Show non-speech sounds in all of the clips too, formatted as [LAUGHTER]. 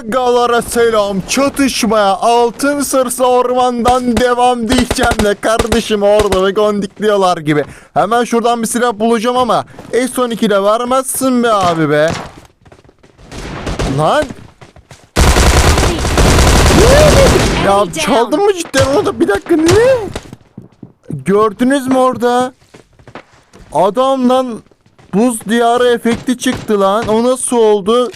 Agalara selam çatışmaya altın sırsı ormandan devam diyeceğim de kardeşim orada ve gondikliyorlar gibi. Hemen şuradan bir silah bulacağım ama S12 de vermezsin be abi be. Lan ya çaldın mı cidden onu da bir dakika ne? Gördünüz mü orada? Adamdan buz diyarı efekti çıktı lan. O nasıl oldu?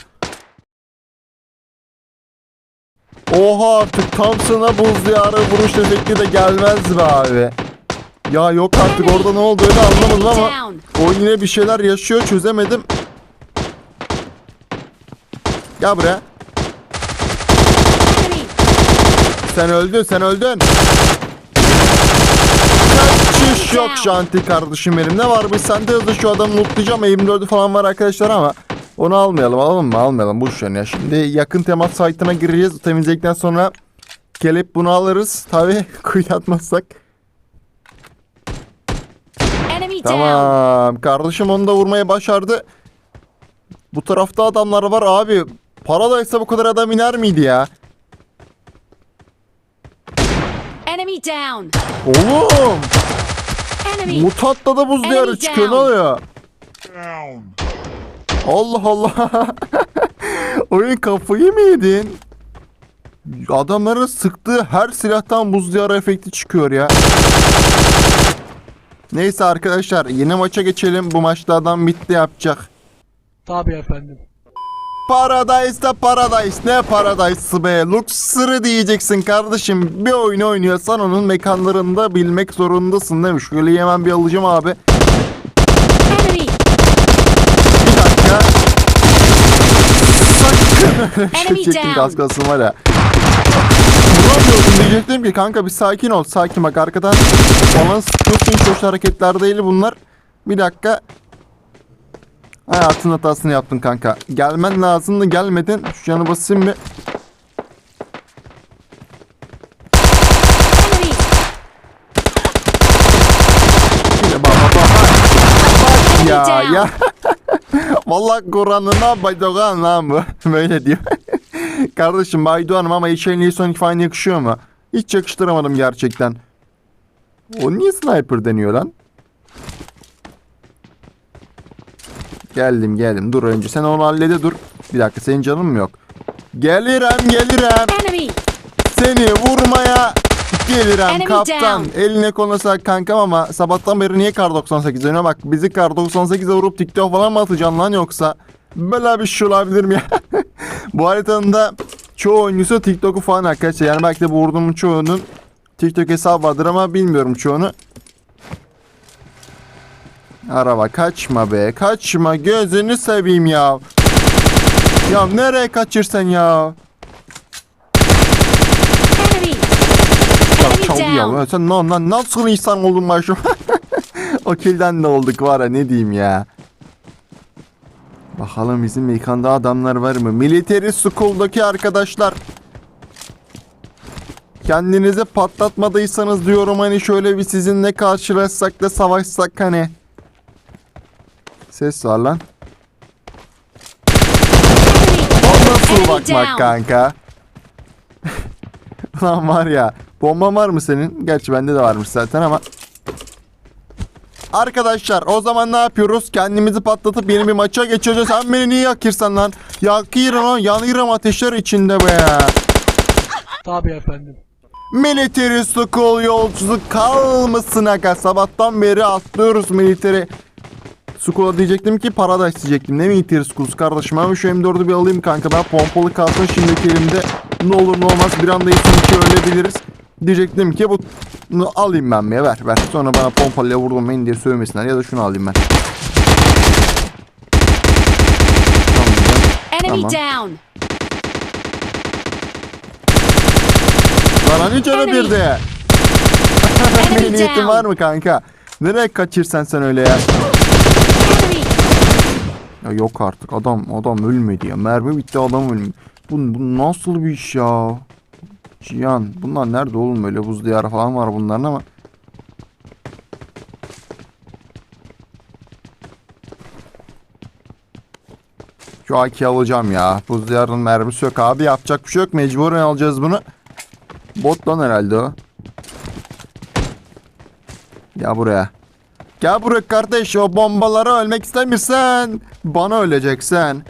Oha artık Thompson'a buz diyarı vuruş efekti de gelmez be abi. Ya yok artık orada ne oldu öyle anlamadım ama o yine bir şeyler yaşıyor çözemedim. Gel buraya. Sen öldün sen öldün. Kaçış yok şanti kardeşim benim. Ne var biz sende hızlı şu adamı lootlayacağım. M24'ü falan var arkadaşlar ama onu almayalım alalım mı almayalım boş ver ya. Şimdi yakın temas site'ına gireceğiz. Temizledikten sonra gelip bunu alırız. Tabi [LAUGHS] kuyu atmazsak. Enemy down. Tamam kardeşim onu da vurmayı başardı. Bu tarafta adamlar var abi. Paradise bu kadar adam iner miydi ya? Enemy down. Oğlum Enemy. mutatta da buz diyarı çıkıyor ne down. Allah Allah. [LAUGHS] Oyun kafayı mı yedin? Adamların sıktığı her silahtan buz diyarı efekti çıkıyor ya. Neyse arkadaşlar yeni maça geçelim. Bu maçta adam bitti yapacak. Tabii efendim. Paradise da Paradise. Ne Paradise'ı be? Luxury diyeceksin kardeşim. Bir oyun oynuyorsan onun mekanlarını da bilmek zorundasın mi? Şöyle hemen bir alacağım abi. Enemy. Bir dakika. Down. gaz kalsın var ya. Vuramıyordum diyecektim ki kanka bir sakin ol. Sakin bak arkadan falan sıkıyorsun. Hiç hoş hareketler değil bunlar. Bir dakika. Hayatın hatasını yaptın kanka. Gelmen lazımdı gelmedin. Şu yanı basayım bir. Yine bak. Bak ya ya. Vallahi Kur'an'ına baydogan lan [LAUGHS] bu. Böyle diyor. [LAUGHS] Kardeşim Baydoğan'ım ama Eşeğin Sonic falan yakışıyor mu? Hiç yakıştıramadım gerçekten. O niye sniper deniyor lan? Geldim geldim. Dur önce sen onu hallede dur. Bir dakika senin canın mı yok? Gelirim gelirim. Seni vurmaya gelirim kaptan. Eline konusa kankam ama sabahtan beri niye kar 98 önüne bak. Bizi kar 98'e vurup TikTok falan mı atacaksın lan yoksa? Böyle bir şey olabilir mi ya? [LAUGHS] bu haritanın da çoğu oyuncusu TikTok'u falan arkadaşlar. Yani belki de bu vurduğumun çoğunun TikTok hesabı vardır ama bilmiyorum çoğunu. Araba kaçma be kaçma gözünü seveyim ya. Ya nereye kaçırsan ya? Enemy. Ya. Sen na, na, nasıl insan oldun başım? [LAUGHS] o kilden de olduk var ya ne diyeyim ya. Bakalım bizim mekanda adamlar var mı? Military School'daki arkadaşlar. Kendinizi patlatmadıysanız diyorum hani şöyle bir sizinle karşılaşsak da savaşsak hani. Ses var lan. O nasıl bakmak kanka? Lan var ya. Bomba var mı senin? Gerçi bende de varmış zaten ama. Arkadaşlar o zaman ne yapıyoruz? Kendimizi patlatıp yeni bir maça geçeceğiz. Sen beni niye yakırsan lan? Yakıyorum lan. Yanıyorum ateşler içinde be ya. Tabii efendim. Military School yolcusu kalmasın aga. Sabahtan beri atlıyoruz military. School'a diyecektim ki para da isteyecektim. Ne military school kardeşim? Ama şu M4'ü bir alayım kanka. Ben pompalı kalsın şimdiki elimde. Ne olur ne olmaz bir anda iki ölebiliriz. Diyecektim ki bu bunu alayım ben bir ver ver. Sonra bana pompalıyla vurdurmayın diye sövmesinler ya da şunu alayım ben. Enemy Tamam. down. Lan hani canı bir de. Enemy [LAUGHS] Niyetin var mı kanka? Nereye kaçırsan sen öyle ya? Ya yok artık adam adam ölmedi ya. Mermi bitti adam ölmedi. Bu, bu nasıl bir iş ya? Cihan bunlar nerede oğlum öyle buz diyarı falan var bunların ama. Şu AK'yi alacağım ya. Buz diyarının mermisi yok abi. Yapacak bir şey yok. Mecburen alacağız bunu. Bot lan herhalde o. Gel buraya. Gel buraya kardeş. O bombalara ölmek istemiyorsan bana öleceksin. Enemy!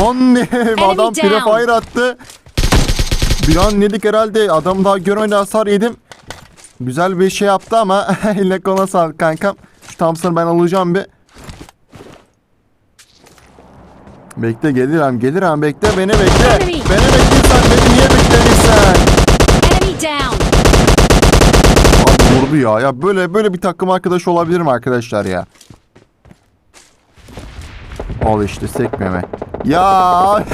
Aman ne adam prefire attı. Bir an dedik herhalde adam daha görmedi hasar yedim. Güzel bir şey yaptı ama [LAUGHS] eline koluna sağlık kankam. Şu Thompson'ı ben alacağım bir. Bekle gelirim gelirim bekle beni bekle. Enemy. Beni bekliyorsan beni niye beklemişsin? Abi vurdu ya. Ya böyle böyle bir takım arkadaş olabilir mi arkadaşlar ya? Al işte sekmeme. Ya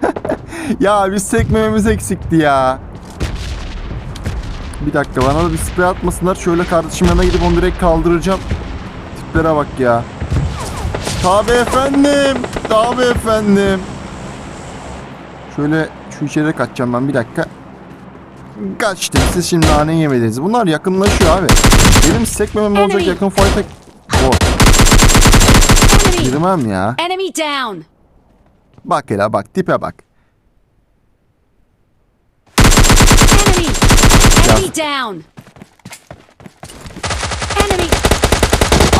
[LAUGHS] ya biz sekmememiz eksikti ya. Bir dakika bana da bir sprey atmasınlar. Şöyle kardeşim yanına gidip onu direkt kaldıracağım. Tiplere bak ya. Tabi efendim. Tabi efendim. Şöyle şu içeri kaçacağım ben bir dakika. Kaçtım siz şimdi nane yemediniz. Bunlar yakınlaşıyor abi. Benim sekmemem olacak yakın fight'a... Oh, girmem ya. Enemy down! Bak hele bak tipe bak. Enemy! Enemy down! Enemy!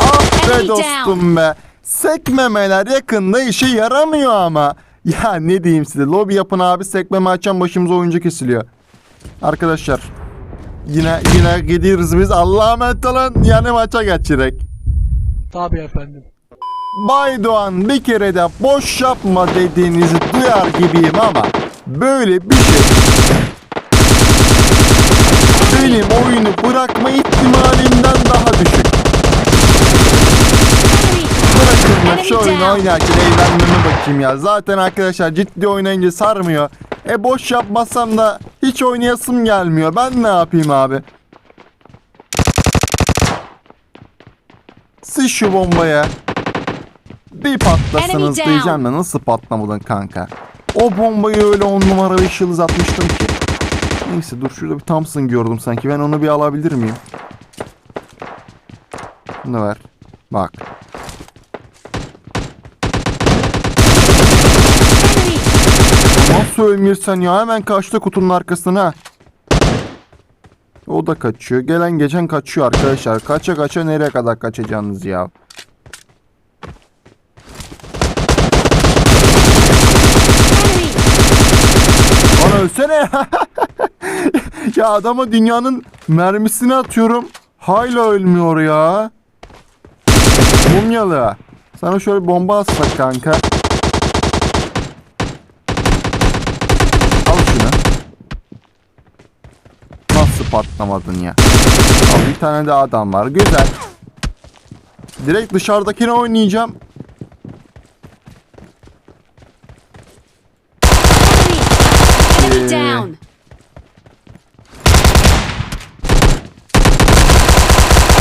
Ah be Enemy dostum be. Sekmemeler yakında işe yaramıyor ama. Ya ne diyeyim size. Lobi yapın abi sekmeme açan başımıza oyuncu kesiliyor. Arkadaşlar. Yine yine gidiyoruz biz. Allah'a emanet olun. Yani maça geçirek. Tabii efendim. Bay Doğan bir kere de boş yapma dediğinizi duyar gibiyim ama böyle bir şey benim oyunu bırakma ihtimalimden daha düşük. Bırakın Enemy şu oyunu oynarken eğlenmeme bakayım ya. Zaten arkadaşlar ciddi oynayınca sarmıyor. E boş yapmasam da hiç oynayasım gelmiyor. Ben ne yapayım abi? Siz şu bombaya bir patlasanız diyeceğim de nasıl patlamadın kanka? O bombayı öyle on numara beş yıldız atmıştım ki. Neyse dur şurada bir Thompson gördüm sanki. Ben onu bir alabilir miyim? Bunu ver. Bak. Nasıl ölmüyorsun ya? Hemen kaçtı kutunun arkasına. O da kaçıyor. Gelen geçen kaçıyor arkadaşlar. Kaça kaça nereye kadar kaçacaksınız ya? Enemy! Lan ölsene. ya [LAUGHS] adama dünyanın mermisini atıyorum. Hala ölmüyor ya. Mumyalı. Sana şöyle bomba atsak kanka. Al şunu. Nasıl patlamadın ya? Al bir tane de adam var. Güzel. Direkt dışarıdakini oynayacağım. Enemy! Enemy Ee, down!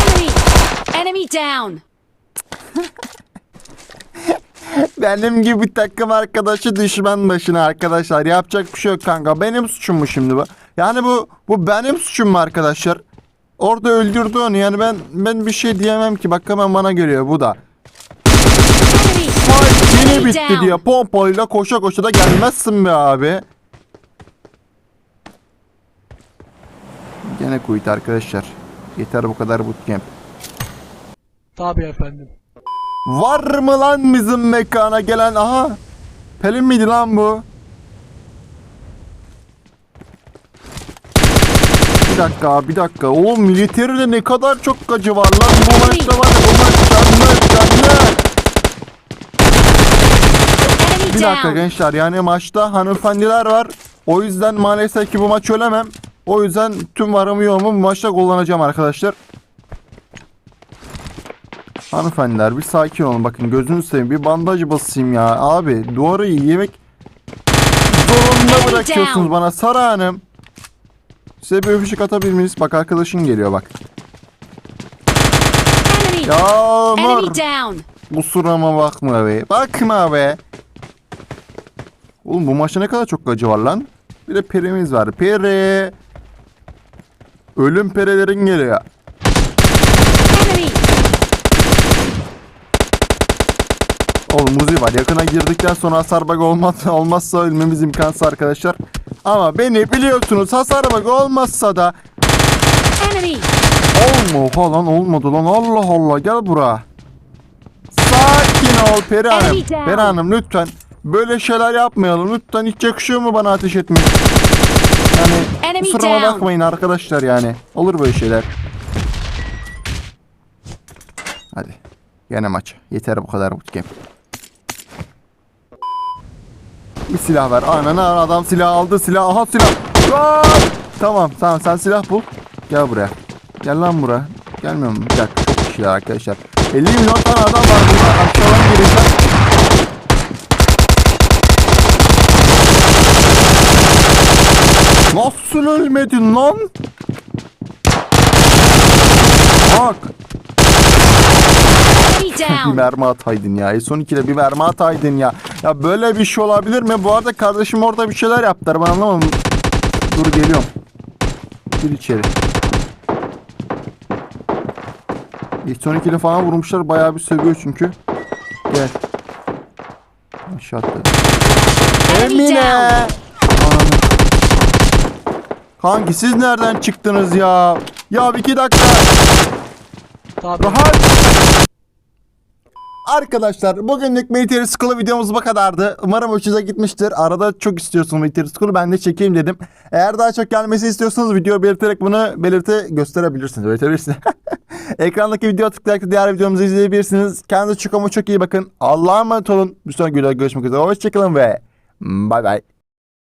Enemy! Enemy down! Benim gibi takım arkadaşı düşman başına arkadaşlar. Yapacak bir şey yok kanka. Benim suçum mu şimdi bu? Yani bu bu benim suçum mu arkadaşlar? Orada öldürdü onu. Yani ben ben bir şey diyemem ki. Bak hemen bana geliyor bu da. Enemy bitti diye pompalıyla koşa koşa da gelmezsin be abi. Gene kuyut arkadaşlar. Yeter bu kadar bootcamp. Tabii efendim. Var mı lan bizim mekana gelen? Aha. Pelin miydi lan bu? Bir dakika bir dakika. Oğlum militeride ne kadar çok gacı var lan. Bu maçta var ya bu maç canlı canlı. Bir dakika gençler yani maçta hanımefendiler var. O yüzden maalesef ki bu maç ölemem. O yüzden tüm varımı yoğumu bu maçta kullanacağım arkadaşlar. Hanımefendiler bir sakin olun bakın gözünü seveyim bir bandaj basayım ya abi duvarı yemek zorunda bırakıyorsunuz bana Sara Hanım. Size bir öpücük atabilir miyiz? Bak arkadaşın geliyor bak. Yağmur. Kusuruma bakma be. Bakma be. Oğlum bu maçta ne kadar çok gacı var lan. Bir de perimiz var. Peri. Ölüm perelerin geliyor. Enemy! Oğlum Muzi var. Yakına girdikten sonra hasar bug olmaz, olmazsa ölmemiz imkansız arkadaşlar. Ama beni biliyorsunuz hasar bug olmazsa da olma falan olmadı lan Allah Allah gel buraya. Sakin ol Peri Hanım. Peri Hanım lütfen böyle şeyler yapmayalım. Lütfen hiç yakışıyor mu bana ateş etmek? Yani kusuruma bakmayın arkadaşlar yani. Olur böyle şeyler. Hadi. Gene maç. Yeter bu kadar bootcamp. Bir silah ver. Anana adam silah aldı. Silah. Aha silah. Lan! Tamam tamam sen silah bul. Gel buraya. Gel lan buraya. Gelmiyor mu? Bir dakika. Çok kişiler arkadaşlar. 50 milyon tane adam var burada. Aşağıdan gireceğim. Nasıl ölmedin lan? Bak. Bir mermi ataydın ya. Son 2'de bir mermi ataydın ya. Ya böyle bir şey olabilir mi? Bu arada kardeşim orada bir şeyler yaptılar. Ben anlamadım. Dur geliyorum. Gir içeri. Son 2'de falan vurmuşlar. Bayağı bir sövüyor çünkü. Gel. Aşağı atladı. Emine! Kanki siz nereden çıktınız ya? Ya bir iki dakika. Tabi. Rahat. Arkadaşlar bugünlük Military School videomuz bu kadardı. Umarım hoşunuza gitmiştir. Arada çok istiyorsun Military School'u ben de çekeyim dedim. Eğer daha çok gelmesi istiyorsanız video belirterek bunu belirte gösterebilirsiniz. Belirtebilirsiniz. [LAUGHS] Ekrandaki video tıklayarak diğer videomuzu izleyebilirsiniz. Kendinize çok ama çok iyi bakın. Allah'a emanet olun. Bir sonraki videoda görüşmek üzere. Hoşçakalın ve bay bay.